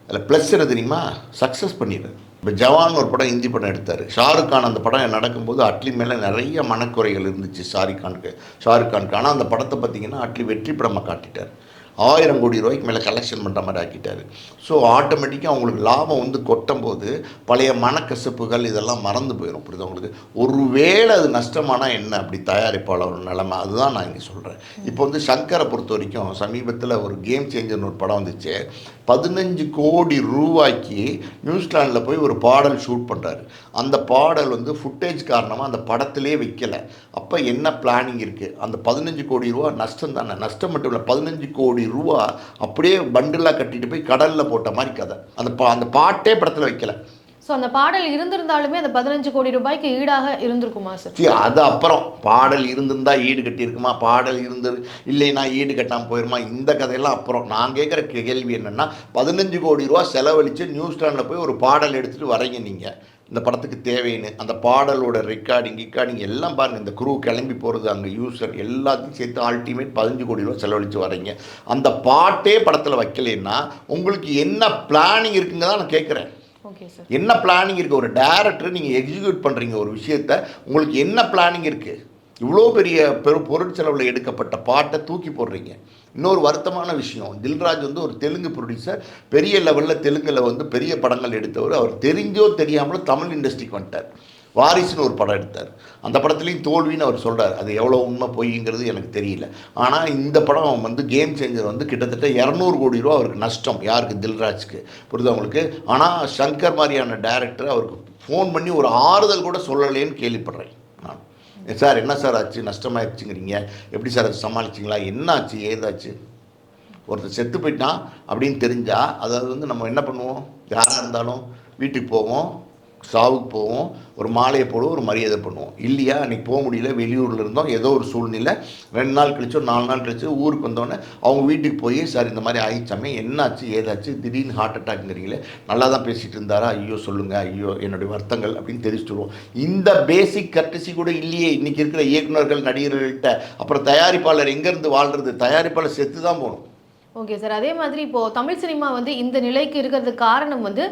அதில் ப்ளஸ் என்ன தெரியுமா? சக்ஸஸ் பண்ணிடுறாரு. இப்போ ஜவான் ஒரு படம் இந்தி படம் எடுத்தார். ஷாருக் கான் அந்த படம் நடக்கும்போது அட்லி மேலே நிறைய மனக்குறைகள் இருந்துச்சு ஷாருக் கானுக்கு. ஷாருக் கானுக்கு. ஆனால் அந்த படத்தை பார்த்தீங்கன்னா அட்லி வெற்றி படமாக காட்டிட்டார். ஆயிரம் கோடி ரூபாய்க்கு மேலே கலெக்ஷன் பண்ணுற மாதிரி ஆக்கிட்டார். ஸோ ஆட்டோமேட்டிக்காக அவங்களுக்கு லாபம் வந்து கொட்டும் போது பழைய மனக்கசப்புகள் இதெல்லாம் மறந்து போயிடும் புரியுது உங்களுக்கு? ஒருவேளை அது நஷ்டமானால் என்ன? அப்படி தயாரிப்பாளர் நிலைமை. அதுதான் நான் இங்கே சொல்கிறேன் இப்போ வந்து சங்கரை பொறுத்த வரைக்கும் சமீபத்தில் ஒரு கேம் சேஞ்சர்னு ஒரு படம் வந்துச்சு. பதினஞ்சு கோடி ரூபாய்க்கு நியூசிலாண்டில் போய் ஒரு பாடல் ஷூட் பண்ணுறாரு அந்த பாடல் வந்து ஃபுட்டேஜ் காரணமாக அந்த படத்திலே வைக்கலை. அப்போ என்ன பிளானிங் இருக்குது அந்த பதினஞ்சு கோடி ரூபா நஷ்டம் தானே? நஷ்டம் மட்டும் இல்லை பதினஞ்சு கோடி ரூபா அப்படியே பண்டிலாக கட்டிட்டு போய் கடலில் போட்ட மாதிரி கதை. அந்த பா அந்த பாட்டே படத்தில் வைக்கலை. ஸோ அந்த பாடல் இருந்திருந்தாலுமே அந்த பதினஞ்சு கோடி ரூபாய்க்கு ஈடாக இருந்திருக்குமா சார் அது அப்புறம். பாடல் இருந்திருந்தா ஈடு கட்டியிருக்குமா? பாடல் இருந்து இல்லைன்னா ஈடு கட்டாமல் போயிருமா? இந்த கதையெல்லாம் அப்புறம். நான் கேட்குற கேள்வி என்னென்னா பதினஞ்சு கோடி ரூபா செலவழித்து நியூசிலாண்டில் போய் ஒரு பாடல் எடுத்துகிட்டு வரீங்க நீங்கள் இந்த படத்துக்கு தேவைன்னு. அந்த பாடலோட ரெக்கார்டிங் கிக்கார்டிங் எல்லாம் பாருங்கள் இந்த குரூ கிளம்பி போகிறது அங்கே யூசர் எல்லாத்தையும் சேர்த்து அல்டிமேட் பதினஞ்சு கோடி ரூபா செலவழித்து வரீங்க. அந்த பாட்டே படத்தில் வைக்கலைன்னா உங்களுக்கு என்ன பிளானிங் இருக்குங்க தான் நான் கேட்குறேன். என்ன பிளானிங் இருக்குது ஒரு டேரக்டர் நீங்கள் எக்ஸிக்யூட் பண்ணுறீங்க ஒரு விஷயத்த உங்களுக்கு என்ன பிளானிங் இருக்குது இவ்வளோ பெரிய பெரு பொருட்செலவில் எடுக்கப்பட்ட பாட்டை தூக்கி போடுறீங்க. இன்னொரு வருத்தமான விஷயம் தில்ராஜ் வந்து ஒரு தெலுங்கு ப்ரொடியூசர் பெரிய லெவலில் தெலுங்கில் வந்து பெரிய படங்கள் எடுத்தவர். அவர் தெரிஞ்சோ தெரியாமலோ தமிழ் இண்டஸ்ட்ரிக்கு வந்துட்டார். வாரிசுன்னு ஒரு படம் எடுத்தார். அந்த படத்துலேயும் தோல்வின்னு அவர் சொல்கிறார் அது எவ்வளோ உண்மை பொய்ங்கிறது எனக்கு தெரியல. ஆனால் இந்த படம் வந்து கேம் சேஞ்சர் வந்து கிட்டத்தட்ட இரநூறு கோடி ரூபா அவருக்கு நஷ்டம். யாருக்கு? தில்ராஜ்க்கு. புரியுது அவங்களுக்கு ஆனால் சங்கர் மாதிரியான டேரக்டர் அவருக்கு ஃபோன் பண்ணி ஒரு ஆறுதல் கூட சொல்லலேன்னு கேள்விப்படுறேன் நான். சார் என்ன சார் ஆச்சு? நஷ்டமாயிடுச்சுங்கிறீங்க எப்படி சார் அது சமாளிச்சிங்களா? என்ன ஆச்சு ஏதாச்சு? ஒருத்தர் செத்து போயிட்டான் அப்படின்னு தெரிஞ்சால் அதாவது வந்து நம்ம என்ன பண்ணுவோம்? யாராக இருந்தாலும் வீட்டுக்கு போவோம். சாவுக்கு போவோம் ஒரு மாலையை போடுவோம் ஒரு மரியாதை பண்ணுவோம். இல்லையா? அன்றைக்கி போக முடியல வெளியூரில் இருந்தோம் ஏதோ ஒரு சூழ்நிலை. ரெண்டு நாள் கழிச்சோ நாலு நாள் கழிச்சு ஊருக்கு வந்தோடனே அவங்க வீட்டுக்கு போய் சார் இந்த மாதிரி ஆயிடுச்சாமே என்னாச்சு ஏதாச்சு திடீர்னு ஹார்ட் அட்டாக்ங்கிறீங்களே நல்லா தான் பேசிகிட்டு இருந்தாரா? ஐயோ சொல்லுங்கள் ஐயோ என்னுடைய வருத்தங்கள் அப்படின்னு தெரிஞ்சுட்டு வருவோம். இந்த பேசிக் கட்டசி கூட இல்லையே. இன்றைக்கி இருக்கிற இயக்குனர்கள் நடிகர்கள்கிட்ட அப்புறம் தயாரிப்பாளர் எங்கேருந்து வாழ்கிறது தயாரிப்பாளர் செத்து தான் போகணும். Okay sir. அதே மாதிரி இப்போது தமிழ் சினிமா வந்து இந்த நிலைக்கு இருக்கிறதுக்கு காரணம் வந்து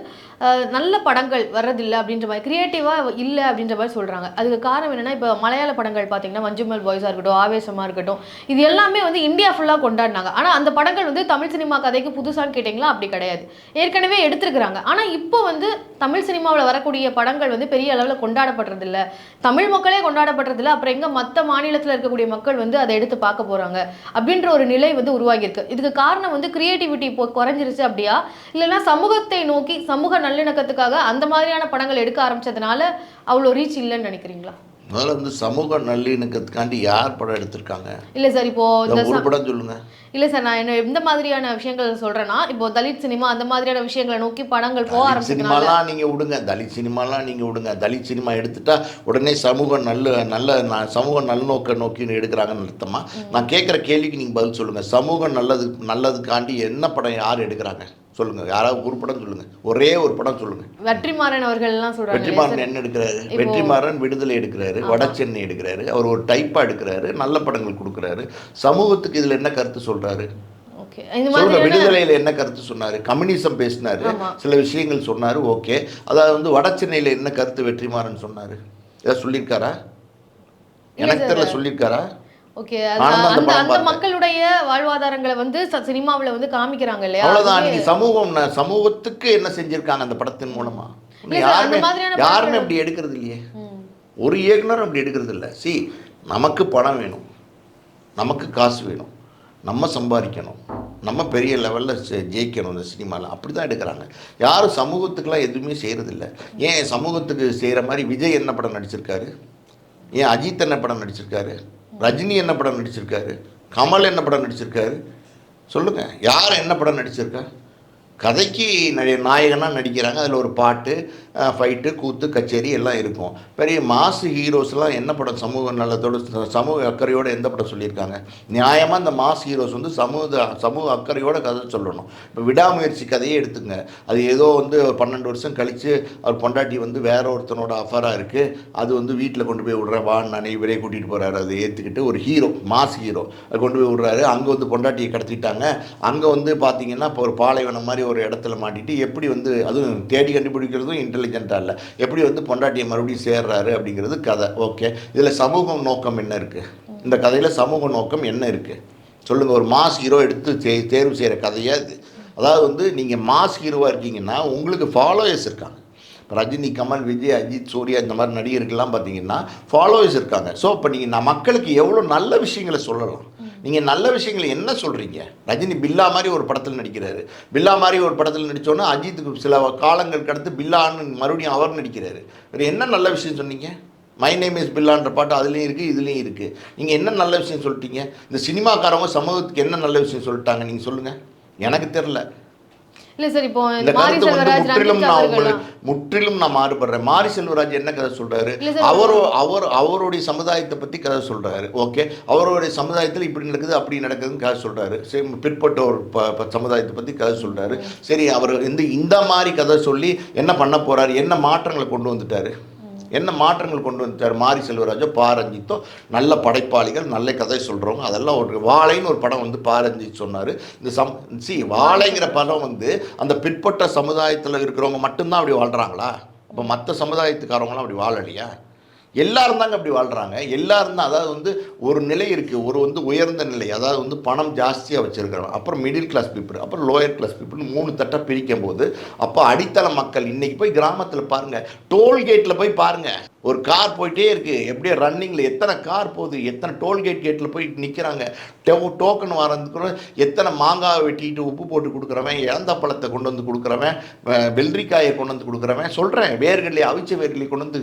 நல்ல படங்கள் வர்றதில்லை அப்படின்ற மாதிரி கிரியேட்டிவாக இல்லை அப்படின்ற மாதிரி சொல்கிறாங்க அதுக்கு காரணம் என்னென்னா இப்போ மலையாள படங்கள் பார்த்தீங்கன்னா மஞ்சுமல் பாய்ஸாக இருக்கட்டும் ஆவேசமாக இருக்கட்டும் இது எல்லாமே வந்து இந்தியா ஃபுல்லாக கொண்டாடினாங்க. ஆனால் அந்த படங்கள் வந்து தமிழ் சினிமா கதைக்கு புதுசான்னு கேட்டிங்களா? அப்படி கிடையாது. ஏற்கனவே எடுத்துருக்குறாங்க. ஆனால் இப்போ வந்து தமிழ் சினிமாவில் வரக்கூடிய படங்கள் வந்து பெரிய அளவில் கொண்டாடப்படுறதில்ல. தமிழ் மக்களே கொண்டாடப்படுறதில்ல. அப்புறம் எங்கே மற்ற மாநிலத்தில் இருக்கக்கூடிய மக்கள் வந்து அதை எடுத்து பார்க்க போகிறாங்க அப்படின்ற ஒரு நிலை வந்து உருவாகியிருக்கு. இதுக்கு காரணம் வந்து கிரியேட்டிவிட்டி இப்போ குறைஞ்சிருச்சு அப்படியா? இல்லைன்னா சமூகத்தை நோக்கி சமூக நல்லிணக்கத்துக்காக அந்த மாதிரியான படங்கள் எடுக்க ஆரம்பிச்சதுனால அவ்வளோ ரீச் இல்லைன்னு நினைக்கிறீங்களா? முதல்ல வந்து சமூக நல்லிணக்கத்துக்காண்டி யார் படம் எடுத்திருக்காங்க? இல்லை சார் இப்போ ஒரு படம் சொல்லுங்க. இல்லை சார் நான் என்ன எந்த மாதிரியான விஷயங்கள் சொல்றேன்னா இப்போ தலித் சினிமா அந்த மாதிரியான விஷயங்களை நோக்கி படங்கள் போக தலித் ஆரம்பிச்சதுனால சினிமாலாம் நீங்கள் விடுங்க தலித் சினிமாலாம் நீங்கள் விடுங்க. தலித் சினிமா எடுத்துட்டா உடனே சமூக நல்ல நல்ல நான் சமூக நல்லோக்க நோக்கி எடுக்கிறாங்கன்னு அர்த்தமா? நான் கேட்குற கேள்விக்கு நீங்கள் பதில் சொல்லுங்கள் சமூக நல்லது நல்லதுக்காண்டி என்ன படம் யார் எடுக்கிறாங்க? சொல்லுங்க. யாராவது ஒரு படம் சொல்லுங்க. ஒரே ஒரு படம் சொல்லுங்க. வெற்றிமாறன் அவர்கள் எல்லாம் சொல்றாங்க. வெற்றிமாறன் என்ன எடுக்கிறாரு வெற்றிமாறன் விடுதலை எடுக்கிறாரு. வட சென்னை எடுக்கிறாரு. அவர் ஒரு டைப்பா எடுக்கிறாரு. நல்ல படங்கள் கொடுக்குறாரு. சமூகத்துக்கு இதுல என்ன கருத்து சொல்றாரு? மாதிரியான விடுதலையில என்ன கருத்து சொன்னாரு? கம்யூனிசம் பேசினாரு. சில விஷயங்கள் சொன்னாரு. ஓகே. அதாவது வந்து வட சென்னையில என்ன கருத்து வெற்றிமாறன் சொன்னாரு? ஏதாவது சொல்லியிருக்காரா? எனக்கு தெரியல. சொல்லியிருக்காரா? ஓகே அந்த அந்த. மக்களுடைய வாழ்வாதாரங்களை வந்து சினிமாவுல வந்து காமிக்கிறாங்க இல்லையா? அவ்வளவுதான். அதுவே- நீங்க சமூகம் சமூகத்துக்கு என்ன செஞ்சிருக்காங்க அந்த படத்தின் மூலமா? யாருமே யாருமே அப்படி எடுக்கிறது இல்லையே. ஒரு இயக்குனரும் அப்படி எடுக்கிறது இல்லை. சி நமக்கு பணம் வேணும். நமக்கு காசு வேணும். நம்ம சம்பாதிக்கணும். நம்ம பெரிய லெவலில் ஜெயிக்கணும் இந்த சினிமாவில் அப்படி தான் எடுக்கிறாங்க. யாரும் சமூகத்துக்கெல்லாம் எதுவுமே செய்கிறதில்ல ஏன் சமூகத்துக்கு செய்கிற மாதிரி விஜய் என்ன படம் நடிச்சிருக்காரு? ஏன் அஜித் என்ன படம் நடிச்சிருக்காரு? ரஜினி என்ன படம் நடிச்சிருக்காரு? கமல் என்ன படம் நடிச்சிருக்காரு? சொல்லுங்கள் யார் என்ன படம் நடிச்சிருக்கா? கதைக்கு நிறைய நாயகனாக நடிக்கிறாங்க. அதில் ஒரு பாட்டு ஃபைட்டு கூத்து கச்சேரி எல்லாம் இருக்கும். பெரிய மாசு ஹீரோஸ்லாம் என்ன படம் சமூக நலத்தோட சமூக அக்கறையோட எந்த படம் சொல்லியிருக்காங்க? நியாயமாக இந்த மாஸ் ஹீரோஸ் வந்து சமூக சமூக அக்கறையோட கதை சொல்லணும். இப்போ விடாமுயற்சி கதையே எடுத்துங்க. அது ஏதோ வந்து பன்னெண்டு வருஷம் கழித்து அவர் பொண்டாட்டி வந்து வேற ஒருத்தனோட அஃபராக இருக்குது அது வந்து வீட்டில் கொண்டு போய் விடுற வான் நான் இவரே கூட்டிகிட்டு போகிறாரு அதை ஏற்றுக்கிட்டு ஒரு ஹீரோ மாஸ் ஹீரோ அதை கொண்டு போய் விடுறாரு. அங்கே வந்து பொண்டாட்டியை கடத்திட்டாங்க. அங்கே வந்து பார்த்தீங்கன்னா இப்போ ஒரு பாலைவனம் மாதிரி ஒரு இடத்துல மாட்டிட்டு எப்படி வந்து அதுவும் தேடி கண்டுபிடிக்கிறதும் இன்டெலிஜென்ட்டாக இல்லை. எப்படி வந்து பொண்டாட்டியை மறுபடியும் சேர்றாரு அப்படிங்கிறது கதை. ஓகே இதில் சமூக நோக்கம் என்ன இருக்குது இந்த கதையில் சமூக நோக்கம் என்ன இருக்குது சொல்லுங்கள் ஒரு மாஸ் ஹீரோ எடுத்து தே தேர்வு செய்கிற கதையாக இது? அதாவது வந்து நீங்கள் மாஸ் ஹீரோவாக இருக்கீங்கன்னா உங்களுக்கு ஃபாலோயர்ஸ் இருக்காங்க. ரஜினி கமல் விஜய் அஜித் சூர்யா இந்த மாதிரி நடிகர்கள்லாம் பார்த்தீங்கன்னா ஃபாலோவர்ஸ் இருக்காங்க. ஸோ இப்போ நீங்கள் நான் மக்களுக்கு எவ்வளோ நல்ல விஷயங்களை சொல்லலாம். நீங்கள் நல்ல விஷயங்களை என்ன சொல்கிறீங்க ரஜினி பில்லா மாதிரி ஒரு படத்தில் நடிக்கிறாரு. பில்லா மாதிரி ஒரு படத்தில் நடித்தோன்னா அஜித்துக்கு சில காலங்களுக்கு அடுத்து பில்லான்னு மறுபடியும் அவர் நடிக்கிறாரு. வேறு என்ன நல்ல விஷயம் சொன்னீங்க? மை நேம் இஸ் பில்லான்ற பாட்டு அதுலேயும் இருக்குது இதுலேயும் இருக்குது நீங்கள் என்ன நல்ல விஷயம் சொல்லிட்டீங்க? இந்த சினிமாக்காரவங்க சமூகத்துக்கு என்ன நல்ல விஷயம் சொல்லிட்டாங்க? நீங்கள் சொல்லுங்கள் எனக்கு தெரில இல்ல சார் இப்போ இந்த மாரி செல்வராஜ் முற்றிலும் நான் உங்களுக்கு முற்றிலும் நான் மாறுபடுறேன். மாரி செல்வராஜ் என்ன கதை சொல்றாரு? அவரோ அவர் அவருடைய சமுதாயத்தை பத்தி கதை சொல்றாரு. ஓகே? அவருடைய சமுதாயத்தில் இப்படி நடக்குது அப்படி நடக்குதுன்னு கதை சொல்றாரு. சரி பிற்பட்ட ஒரு ப ப- சமுதாயத்தை பத்தி கதை சொல்றாரு. சரி அவர் வந்து இந்த மாதிரி கதை சொல்லி என்ன பண்ண போறாரு? என்ன மாற்றங்களை கொண்டு வந்துட்டாரு? என்ன மாற்றங்கள் கொண்டு வந்துட்டார் மாரி செல்வராஜோ பாரஞ்சித்தோ நல்ல படைப்பாளிகள் நல்ல கதை சொல்கிறவங்க அதெல்லாம் ஒரு வாழைன்னு ஒரு படம் வந்து பாரஞ்சித் சொன்னார். இந்த சம் சி வாழைங்கிற படம் வந்து அந்த பிற்பட்ட சமுதாயத்தில் இருக்கிறவங்க மட்டும்தான் அப்படி வாழ்கிறாங்களா அப்போ மற்ற சமுதாயத்துக்காரவங்களாம் அப்படி வாழலையா? எல்லாரும் தாங்க அப்படி வாழ்கிறாங்க எல்லாரும் தான் அதாவது வந்து ஒரு நிலை இருக்குது ஒரு வந்து உயர்ந்த நிலை அதாவது வந்து பணம் ஜாஸ்தியாக வச்சுருக்கிறோம் அப்புறம் மிடில் கிளாஸ் பீப்புள் அப்புறம் லோயர் கிளாஸ் பீப்புள் மூணு தட்டாக பிரிக்கும் போது அப்போ அடித்தள மக்கள் இன்னைக்கு போய் கிராமத்தில் பாருங்கள் டோல்கேட்டில் போய் பாருங்கள் ஒரு கார் போயிட்டே இருக்குது எப்படியே ரன்னிங்கில் எத்தனை கார் போகுது எத்தனை டோல்கேட் கேட்டில் போய் நிற்கிறாங்க டோ டோக்கன் வரதுக்குள்ள எத்தனை மாங்காய் வெட்டிட்டு உப்பு போட்டு கொடுக்குறவன் இழந்த பழத்தை கொண்டு வந்து கொடுக்குறவன் வெள்ளரிக்காயை கொண்டு வந்து கொடுக்குறவன் சொல்கிறேன் வேர்கடலை அவிச்ச வேர்கடலை கொண்டு வந்து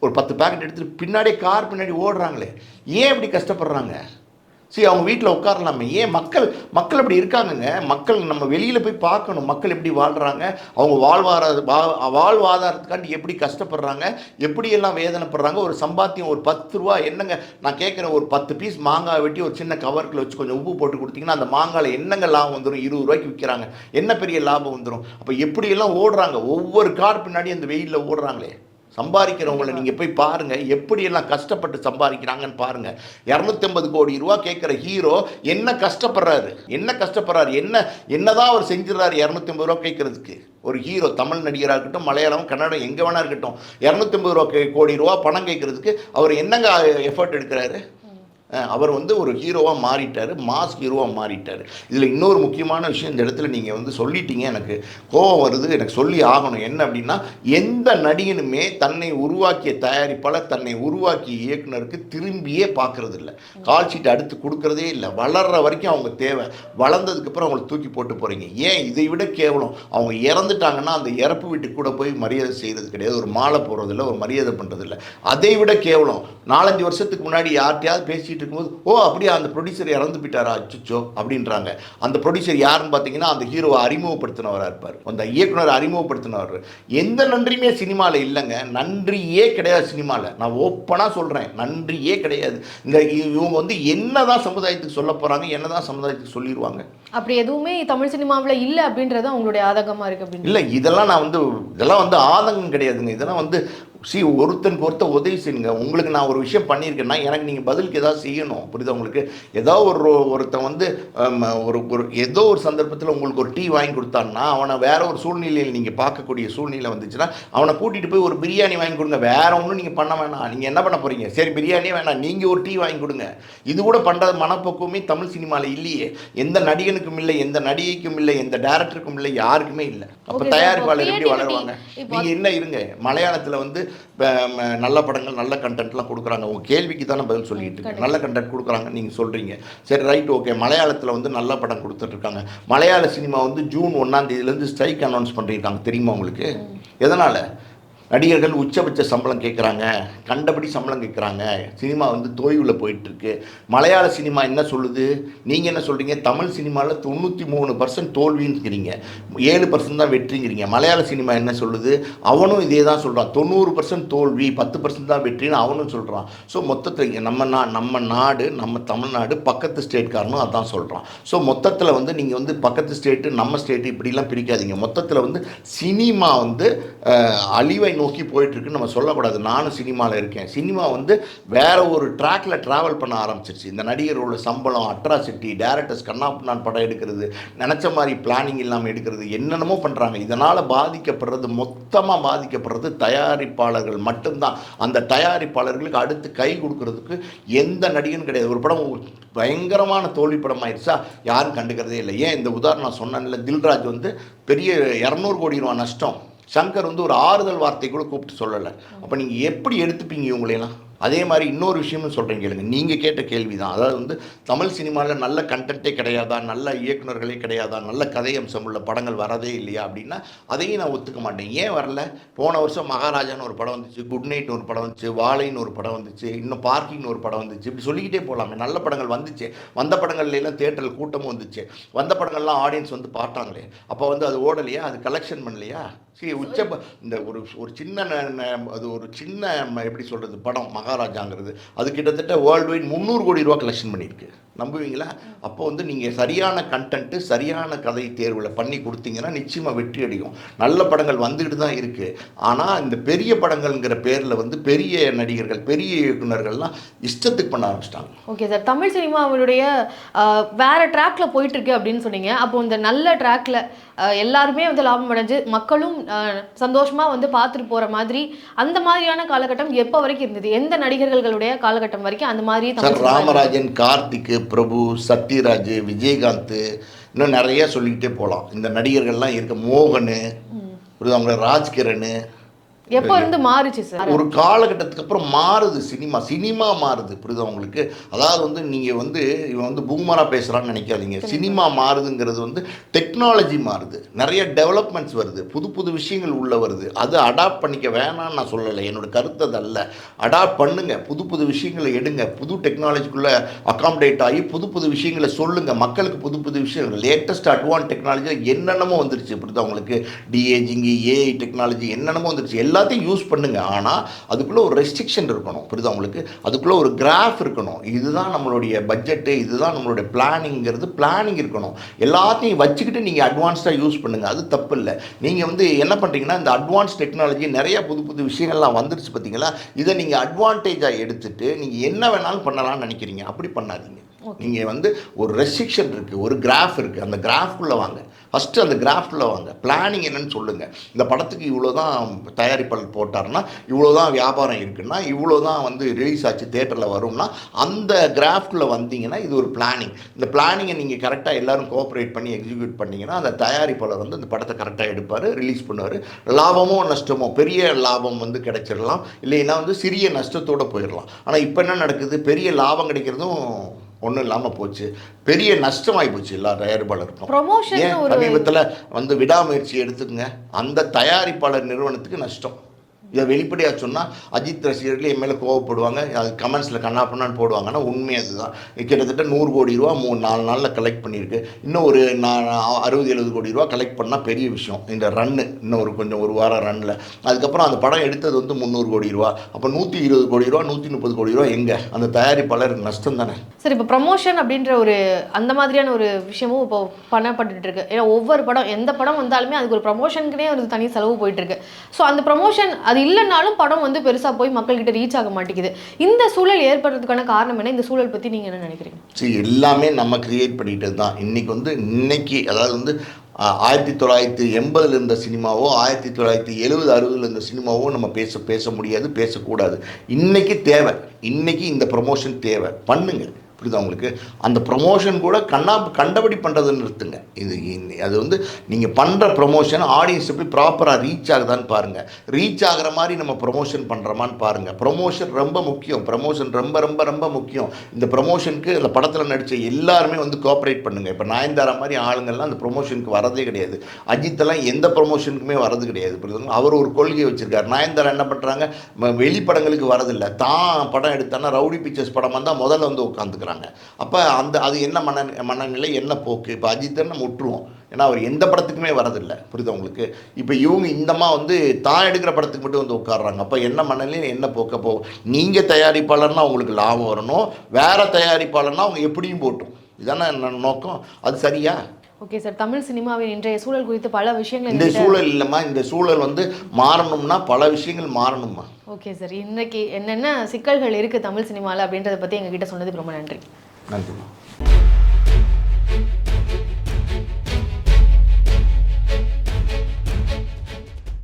ஒரு பத்து பேக்கெட் எடுத்துகிட்டு பின்னாடியே கார் பின்னாடி ஓடுறாங்களே. ஏன் இப்படி கஷ்டப்படுறாங்க? சரி அவங்க வீட்டில் உட்காரலாமே. ஏன் மக்கள் மக்கள் அப்படி இருக்காங்கங்க? மக்கள் நம்ம வெளியில் போய் பார்க்கணும். மக்கள் எப்படி வாழ்கிறாங்க அவங்க வாழ்வார வா- வாழ்வாதாரத்துக்காண்டி எப்படி கஷ்டப்படுறாங்க? எப்படியெல்லாம் வேதனைப்படுறாங்க? ஒரு சம்பாத்தியம் ஒரு பத்து ரூபா என்னங்க? நான் கேட்குறேன் ஒரு பத்து பீஸ் மாங்காய் வெட்டி ஒரு சின்ன கவருக்குள்ள வச்சு கொஞ்சம் உப்பு போட்டு கொடுத்தீங்கன்னா அந்த மாங்காயில் என்னங்க லாபம் வந்துடும் இருபது ரூபாய்க்கு விற்கிறாங்க. என்ன பெரிய லாபம் வந்துடும் அப்போ எப்படியெல்லாம் ஓடுறாங்க? ஒவ்வொரு கார் பின்னாடி அந்த வெயிலில் ஓடுறாங்களே. சம்பாதிக்கிறவங்கள நீங்கள் போய் பாருங்கள் எப்படியெல்லாம் கஷ்டப்பட்டு சம்பாதிக்கிறாங்கன்னு பாருங்கள் இரநூத்தம்பது கோடி ரூபா கேட்குற ஹீரோ என்ன கஷ்டப்படுறாரு? என்ன கஷ்டப்படுறாரு? என்ன என்னதான் அவர் செஞ்சிடறாரு இரநூத்தம்பது ரூபா கேட்குறதுக்கு? ஒரு ஹீரோ தமிழ் நடிகராக இருக்கட்டும் மலையாளம் கன்னடம் எங்கே வேணா இருக்கட்டும். இரநூத்தம்பது ரூபா கோடி ரூபா பணம் கேட்குறதுக்கு அவர் என்னங்க எஃபர்ட் எடுக்கிறாரு? அவர் வந்து ஒரு ஹீரோவாக மாறிட்டார் மாஸ் ஹீரோவாக மாறிட்டார். இதில் இன்னொரு முக்கியமான விஷயம் இந்த இடத்துல நீங்கள் வந்து சொல்லிட்டீங்க. எனக்கு கோபம் வருது. எனக்கு சொல்லி ஆகணும். என்ன அப்படின்னா எந்த நடிகனுமே தன்னை உருவாக்கிய தயாரிப்பாளர் தன்னை உருவாக்கிய இயக்குனருக்கு திரும்பியே பார்க்கறது இல்லை கால் ஷீட் அடுத்து கொடுக்கறதே இல்லை. வளர்ற வரைக்கும் அவங்க தேவை. வளர்ந்ததுக்கப்புறம் அவங்களை தூக்கி போட்டு போகிறீங்க ஏன் இதை விட கேவலம்? அவங்க இறந்துட்டாங்கன்னா அந்த இறப்பு வீட்டுக்கு கூட போய் மரியாதை செய்கிறது கிடையாது. ஒரு மாலை போடுறதில்ல ஒரு மரியாதை பண்ணுறதில்ல அதை விட கேவலம். நாலஞ்சு வருஷத்துக்கு முன்னாடி யார்கிட்டையாவது பேசிட்டு பேசிகிட்டு இருக்கும்போது ஓ அப்படியா அந்த ப்ரொடியூசர் இறந்து போயிட்டாரா? அச்சுச்சோ அப்படின்றாங்க. அந்த ப்ரொடியூசர் யாருன்னு பார்த்தீங்கன்னா அந்த ஹீரோவை அறிமுகப்படுத்தினவராக இருப்பார். அந்த இயக்குனர் அறிமுகப்படுத்தினவர். எந்த நன்றியுமே சினிமாவில் இல்லைங்க. நன்றியே கிடையாது சினிமாவில் நான் ஓப்பனாக சொல்கிறேன் நன்றியே கிடையாது. இந்த இவங்க வந்து என்னதான் சமுதாயத்துக்கு சொல்ல போகிறாங்க என்னதான் சமுதாயத்துக்கு சொல்லிடுவாங்க அப்படி எதுவுமே தமிழ் சினிமாவில் இல்லை அப்படின்றது அவங்களுடைய ஆதகமா இருக்கு அப்படின்னு இல்லை இதெல்லாம் நான் வந்து இதெல்லாம் வந்து ஆதங்கம் கிடையாதுங்க. இதெல்லாம் வந்து சி ஒருத்தனுக்கு ஒருத்தர் உதவி செய்யுங்க. உங்களுக்கு நான் ஒரு விஷயம் பண்ணியிருக்கேன்னா எனக்கு நீங்கள் பதிலுக்கு ஏதாவது செய்யணும். புரியுதா உங்களுக்கு? ஏதோ ஒரு ஒருத்தன் வந்து ஒரு ஒரு ஏதோ ஒரு சந்தர்ப்பத்தில் உங்களுக்கு ஒரு டீ வாங்கி கொடுத்தான்னா அவனை வேற ஒரு சூழ்நிலையில் நீங்கள் பார்க்கக்கூடிய சூழ்நிலை வந்துச்சுன்னா அவனை கூட்டிகிட்டு போய் ஒரு பிரியாணி வாங்கி கொடுங்க. வேற ஒன்றும் நீங்கள் பண்ண வேணாம். நீங்கள் என்ன பண்ண போகிறீங்க சரி பிரியாணியே வேணாம். நீங்கள் ஒரு டீ வாங்கி கொடுங்க. இது கூட பண்ணுற மனப்பக்குவமே தமிழ் சினிமாவில் இல்லையே. எந்த நடிகனுக்கும் இல்லை எந்த நடிகைக்கும் இல்லை எந்த டேரக்டருக்கும் இல்லை யாருக்குமே இல்லை. அப்போ. தயாரிப்பாளர் எப்படி வளருவாங்க? இப்போ நீங்க என்ன இருங்க? மலையாளத்துல வந்து நல்ல படங்கள் நல்ல கண்டென்ட்லாம் கொடுக்குறாங்க. உங்க கேள்விக்கு தானே பதில் சொல்லிட்டு இருக்கேன். நல்ல கண்டென்ட் கொடுக்குறாங்க நீங்க சொல்றீங்க. சரி ரைட் ஓகே மலையாளத்துல வந்து நல்ல படம் கொடுத்துட்டு இருக்காங்க. மலையாள சினிமா வந்து ஜூன் ஒன்னாம் தேதியில இருந்து ஸ்ட்ரைக் அனௌன்ஸ் பண்ணியிருக்காங்க. தெரியுமா உங்களுக்கு? எதனால? நடிகர்கள் உச்சபட்ச சம்பளம் கேட்குறாங்க கண்டபடி சம்பளம் கேட்குறாங்க சினிமா வந்து தோய்வில் போயிட்டுருக்கு. மலையாள சினிமா என்ன சொல்லுது? நீங்கள் என்ன சொல்கிறீங்க தமிழ் சினிமாவில் தொண்ணூற்றி மூணு பர்சன்ட் தோல்விங்கிறீங்க. ஏழு பர்சன்ட் தான் வெற்றிங்கிறீங்க. மலையாள சினிமா என்ன சொல்லுது? அவனும் இதே தான் சொல்கிறான் தொண்ணூறு பர்சன்ட் தோல்வி பத்து பர்சன்ட் தான் வெற்றின்னு அவனும் சொல்கிறான் ஸோ மொத்தத்தில் நம்ம நா நம்ம நாடு நம்ம தமிழ்நாடு பக்கத்து ஸ்டேட்காரனும் அதான் சொல்கிறான் ஸோ மொத்தத்தில் வந்து நீங்கள் வந்து பக்கத்து ஸ்டேட்டு நம்ம ஸ்டேட்டு இப்படிலாம் பிரிக்காதீங்க. மொத்தத்தில் வந்து சினிமா வந்து அழிவை நோக்கி போயிட்டுருக்குன்னு நம்ம சொல்லக்கூடாது. நானும் சினிமாவில் இருக்கேன். சினிமா வந்து வேற ஒரு ட்ராக்ல ட்ராவல் பண்ண ஆரம்பிச்சிருச்சு. இந்த நடிகரோட சம்பளம் அட்ராசிட்டி டேரக்டர்ஸ் கண்ணாப்புண்ணான் படம் எடுக்கிறது நினச்ச மாதிரி பிளானிங் இல்லாமல் எடுக்கிறது என்னென்னமோ பண்ணுறாங்க இதனால் பாதிக்கப்படுறது மொத்தமாக பாதிக்கப்படுறது தயாரிப்பாளர்கள் மட்டும்தான். அந்த தயாரிப்பாளர்களுக்கு அடுத்து கை கொடுக்கறதுக்கு எந்த நடிகனும் கிடையாது. ஒரு படம் பயங்கரமான தோல்வி படம் ஆயிடுச்சா யாரும் கண்டுக்கிறதே இல்லை. ஏன்? இந்த உதாரணம் நான் சொன்னேன்ல தில்ராஜ் வந்து பெரிய இரநூறு கோடி ரூபா நஷ்டம். சங்கர் வந்து ஒரு ஆறுதல் வார்த்தை கூட கூப்பிட்டு சொல்லலை. அப்போ நீங்கள் எப்படி எடுத்துப்பீங்க இவங்களையெல்லாம்? அதே மாதிரி இன்னொரு விஷயமும் சொல்கிறேன் கேளுங்க. நீங்கள் கேட்ட கேள்வி தான் அதாவது வந்து தமிழ் சினிமாவில் நல்ல கண்டென்ட்டே கிடையாதா? நல்ல இயக்குனர்களே கிடையாதா? நல்ல கதை அம்சம் உள்ள படங்கள் வரதே இல்லையா அப்படின்னா அதையும் நான் ஒத்துக்க மாட்டேன். ஏன் வரல? போன வருஷம் மகாராஜான்னு ஒரு படம் வந்துச்சு குட் நைட்னு ஒரு படம் வந்துச்சு வாழைன்னு ஒரு படம் வந்துச்சு இன்னும் பார்க்கிங்னு ஒரு படம் வந்துச்சு. இப்படி சொல்லிக்கிட்டே போகலாமே நல்ல படங்கள் வந்துச்சு. வந்த படங்கள்லாம் தேட்டரில் கூட்டமும் வந்துச்சு. வந்த படங்கள்லாம் ஆடியன்ஸ் வந்து பார்த்தாங்களே. அப்போ வந்து அது ஓடலையா? அது கலெக்ஷன் பண்ணலையா? சரி உச்ச இந்த ஒரு ஒரு சின்ன அது ஒரு சின்ன எப்படி சொல்கிறது படம் மகாராஜாங்கிறது. அது கிட்டத்தட்ட வேர்ல்டு வைட் முந்நூறு கோடி ரூபா கலெக்ஷன் பண்ணியிருக்கு. நம்புவீங்களா? அப்போ வந்து நீங்கள் சரியான கண்டென்ட்டு சரியான கதை தேர்வில் பண்ணி கொடுத்தீங்கன்னா நிச்சயமாக வெற்றி அடிக்கும் நல்ல படங்கள் வந்துக்கிட்டு தான் இருக்குது ஆனால் இந்த பெரிய படங்கள்ங்கிற பேரில் வந்து பெரிய நடிகர்கள் பெரிய இயக்குனர்கள்லாம் இஷ்டத்துக்கு பண்ண ஆரம்பிச்சிட்டாங்க. ஓகே சார் தமிழ் சினிமாவுடைய ஆஹ், வேறு ட்ராக்ல போயிட்டுருக்கு அப்படின்னு சொன்னீங்க. அப்போ இந்த நல்ல ட்ராக்ல எல்லாருமே வந்து லாபம் அடைஞ்சு மக்களும் ஆஹ், சந்தோஷமா வந்து பார்த்துட்டு போற மாதிரி அந்த மாதிரியான காலகட்டம் எப்போ வரைக்கும் இருந்தது எந்த நடிகர்களுடைய காலகட்டம் வரைக்கும் அந்த மாதிரி? ராமராஜன் கார்த்திக் பிரபு சத்யராஜ் விஜயகாந்த் இன்னும் நிறைய சொல்லிக்கிட்டே போகலாம் இந்த நடிகர்கள்லாம் இருக்க மோகன் புரியுதா அவங்கள ராஜ்கிரண் எப்போ இருந்து மாறுச்சு சார் ஒரு காலகட்டத்துக்கு அப்புறம் மாறுது சினிமா. சினிமா மாறுது. புரியுதா உங்களுக்கு? அதாவது வந்து நீங்கள் வந்து இவன் வந்து பூமரா பேசுகிறான்னு நினைக்காதீங்க. சினிமா மாறுதுங்கிறது வந்து டெக்னாலஜி மாறுது. நிறைய டெவலப்மெண்ட்ஸ் வருது. புது புது விஷயங்கள் உள்ள வருது. அது அடாப்ட் பண்ணிக்க வேணாம்னு நான் சொல்லலை. என்னோட கருத்து அது அல்ல. அடாப்ட் பண்ணுங்க. புது புது விஷயங்களை எடுங்க. புது டெக்னாலஜிக்குள்ளே அகாமடேட் ஆகி புது புது விஷயங்களை சொல்லுங்க. மக்களுக்கு புது புது விஷயங்கள். லேட்டஸ்ட் அட்வான்ஸ் டெக்னாலஜி என்னென்னமோ வந்துருச்சு. புரியுதா உங்களுக்கு? டிஏஜிங்கு ஏஐ டெக்னாலஜி என்னென்னமோ வந்துருச்சு. எல்லாத்தையும் யூஸ் பண்ணுங்க. ஆனால் அதுக்குள்ளே ஒரு ரெஸ்ட்ரிக்ஷன் இருக்கணும். புரியுதா உங்களுக்கு? அதுக்குள்ளே ஒரு கிராஃப் இருக்கணும். இதுதான் நம்மளுடைய பட்ஜெட்டு இதுதான் நம்மளுடைய பிளானிங்கிறது பிளானிங் இருக்கணும். எல்லாத்தையும் வச்சுக்கிட்டு நீங்கள் அட்வான்ஸ்டாக யூஸ் பண்ணுங்கள் அது தப்பு இல்லை. நீங்கள் வந்து என்ன பண்ணுறீங்கன்னா இந்த அட்வான்ஸ் டெக்னாலஜி நிறைய புது புது விஷயங்கள்லாம் வந்துருச்சு பார்த்தீங்களா இதை நீங்கள் அட்வான்டேஜாக எடுத்துட்டு நீங்கள் என்ன வேணாலும் பண்ணலாம்னு நினைக்கிறீங்க. அப்படி பண்ணாதீங்க. நீங்கள் வந்து ஒரு ரெஸ்ட்ரிக்ஷன் இருக்குது ஒரு கிராஃப் இருக்குது அந்த கிராஃப்குள்ளே வாங்க. ஃபஸ்ட்டு அந்த கிராஃப்டில் வாங்க. பிளானிங் என்னன்னு சொல்லுங்கள் இந்த படத்துக்கு இவ்வளோ தான் தயாரிப்பாளர் போட்டாருன்னா இவ்வளோ தான் வியாபாரம் இருக்குன்னா இவ்வளோ தான் வந்து ரிலீஸ் ஆச்சு தேட்டரில் வரும்னா அந்த கிராஃப்டில் வந்தீங்கன்னா இது ஒரு பிளானிங் இந்த பிளானிங்கை நீங்கள் கரெக்டாக எல்லோரும் கோஆப்ரேட் பண்ணி எக்ஸிக்யூட் பண்ணிங்கன்னா அந்த தயாரிப்பாளர் வந்து அந்த படத்தை கரெக்டாக எடுப்பார் ரிலீஸ் பண்ணுவார். லாபமோ நஷ்டமோ பெரிய லாபம் வந்து கிடைச்சிடலாம். இல்லைன்னா வந்து சிறிய நஷ்டத்தோடு போயிடலாம். ஆனால் இப்போ என்ன நடக்குது? பெரிய லாபம் கிடைக்கிறதும் ஒன்றும் இல்லாமல் போச்சு. பெரிய நஷ்டமாகி போச்சு எல்லா தயாரிப்பாளருக்கும். ஏன் சமீபத்தில் வந்து விடாமுயற்சி எடுத்துக்கங்க. அந்த தயாரிப்பாளர் நிறுவனத்துக்கு நஷ்டம். இதை வெளிப்படையாக சொன்னால் அஜித் ரசிகர்கள் என் மேலே கோவப்படுவாங்க. அது கமெண்ட்ஸில் கண்ணா பண்ணான்னு போடுவாங்கன்னா உண்மை அதுதான். கிட்டத்தட்ட நூறு கோடி ரூபா மூணு நாலு நாளில் கலெக்ட் பண்ணியிருக்கு. இன்னும் ஒரு நான் அறுபது எழுபது கோடி ரூபா கலெக்ட் பண்ணால் பெரிய விஷயம். இந்த ரன்னு இன்னும் ஒரு கொஞ்சம் ஒரு வாரம் ரன்னில் அதுக்கப்புறம் அந்த படம் எடுத்தது வந்து முந்நூறு கோடி ரூபா. அப்போ நூற்றி இருபது கோடி ரூபா நூற்றி முப்பது கோடி ரூபா எங்கே? அந்த தயாரிப்பாளருக்கு நஷ்டம் தானே. சார் இப்போ ப்ரமோஷன் அப்படின்ற ஒரு அந்த மாதிரியான ஒரு விஷயமும் இப்போ பண்ணப்பட்டுட்டு இருக்கு. ஏன்னா ஒவ்வொரு படம் எந்த படம் வந்தாலுமே அதுக்கு ஒரு ப்ரமோஷனுக்குனே ஒரு தனி செலவு போயிட்டு இருக்கு. ஸோ அந்த ப்ரமோஷன் அது இல்லைனாலும் படம் வந்து பெருசாக போய் மக்கள்கிட்ட ரீச் ஆக மாட்டேங்குது. இந்த சூழல் ஏற்படுறதுக்கான காரணம் என்ன? இந்த சூழல் பற்றி நீங்கள் என்ன நினைக்கிறீங்க? சரி எல்லாமே நம்ம கிரியேட் பண்ணிக்கிட்டது தான். இன்றைக்கி வந்து இன்னைக்கு அதாவது வந்து ஆயிரத்தி தொள்ளாயிரத்தி எண்பதில் இருந்த சினிமாவோ ஆயிரத்தி தொள்ளாயிரத்தி எழுபது அறுபதில் இருந்த சினிமாவோ நம்ம பேச பேச முடியாது பேசக்கூடாது. இன்றைக்கி தேவை. இன்றைக்கி இந்த ப்ரமோஷன் தேவை. பண்ணுங்கள் புரியுதா உங்களுக்கு? அந்த ப்ரொமோஷன் கூட கண்ணா கண்டபடி பண்ணுறதை நிறுத்துங்க. இது அது வந்து நீங்கள் பண்ணுற ப்ரொமோஷன் ஆடியன்ஸ் எப்படி ப்ராப்பராக ரீச் ஆகுதான்னு பாருங்கள் ரீச் ஆகிற மாதிரி நம்ம ப்ரொமோஷன் பண்ணுறோமான்னு பாருங்கள் ப்ரொமோஷன் ரொம்ப முக்கியம். ப்ரொமோஷன் ரொம்ப ரொம்ப ரொம்ப முக்கியம். இந்த ப்ரொமோஷனுக்கு அந்த படத்தில் நடித்த எல்லாருமே வந்து கோஆப்ரேட் பண்ணுங்கள் இப்போ நயன்தாரா மாதிரி ஆளுங்கள்லாம் அந்த ப்ரொமோஷனுக்கு வரதே கிடையாது. அஜித்தெல்லாம் எந்த ப்ரொமோஷனுக்குமே வரது கிடையாது. புரியுதுங்க அவர் ஒரு கொள்கையை வச்சுருக்கார். நயன்தாரா என்ன பண்ணுறாங்க வெளிப்படங்களுக்கு வரதில்லை தான் படம் எடுத்தானா ரவுடி பிக்சர்ஸ் படம் வந்தால் முதல்ல வந்து உட்காந்துக்கிறாங்க. அப்போ அந்த அது என்ன மன மனநிலை என்ன போக்கு? இப்போ அஜித்தன் நம்ம விட்டுருவோம். ஏன்னா அவர் எந்த படத்துக்குமே வரதில்லை. புரியுதா உங்களுக்கு? இப்போ இவங்க இந்தமாக வந்து தான் எடுக்கிற படத்துக்கு மட்டும் வந்து உட்காடுறாங்க அப்போ என்ன மனநிலை என்ன போக்க? போ நீங்கள் தயாரிப்பாளர்னா அவங்களுக்கு லாபம் வரணும். வேறு தயாரிப்பாளர்னா அவங்க எப்படியும் போட்டும். இதானே என்ன நோக்கம்? அது சரியா? ஓகே சார் தமிழ் சினிமாவின் இன்றைய சூழல் குறித்து பல விஷயங்கள் இந்த சூழல் இல்லைம்மா. இந்த சூழல் வந்து மாறணும்னா பல விஷயங்கள் மாறணும்மா. ஓகே சார் இன்னைக்கு என்னென்ன சிக்கல்கள் இருக்குது தமிழ் சினிமாவில் அப்படின்றத பற்றி எங்ககிட்ட சொன்னதுக்கு ரொம்ப நன்றி. நன்றிம்மா.